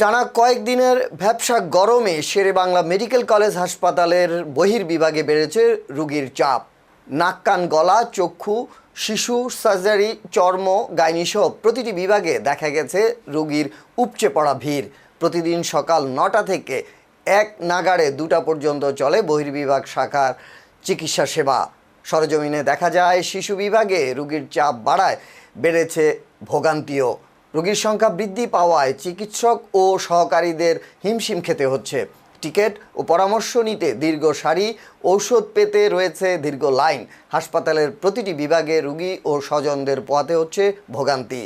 টানা কয়েকদিনের ব্যবসা গরমে শেরে বাংলা মেডিকেল কলেজ হাসপাতালের বহির্বিভাগে বেড়েছে রুগীর চাপ। নাক, কান, গলা, চক্ষু, শিশু, সার্জারি, চর্ম গাইনি সহ প্রতিটি বিভাগে দেখা গেছে রুগীর উপচে পড়া ভিড়। প্রতিদিন সকাল নটা থেকে এক নাগাড়ে দুটা পর্যন্ত চলে বহির্বিভাগ শাখার চিকিৎসা সেবা। সরজমিনে দেখা যায়, শিশু বিভাগে রুগীর চাপ বাড়ায়, বেড়েছে ভোগান্তিও। রোগীর সংখ্যা বৃদ্ধি পাওয়ায় চিকিৎসক ও সহকারীদের হিমশিম খেতে হচ্ছে। টিকিট ও পরামর্শ নিতে দীর্ঘ সারি, ঔষধ পেতে রয়েছে দীর্ঘ লাইন। হাসপাতালের প্রতিটি বিভাগে রোগী ও স্বজনদের পোয়াতে হচ্ছে ভোগান্তি।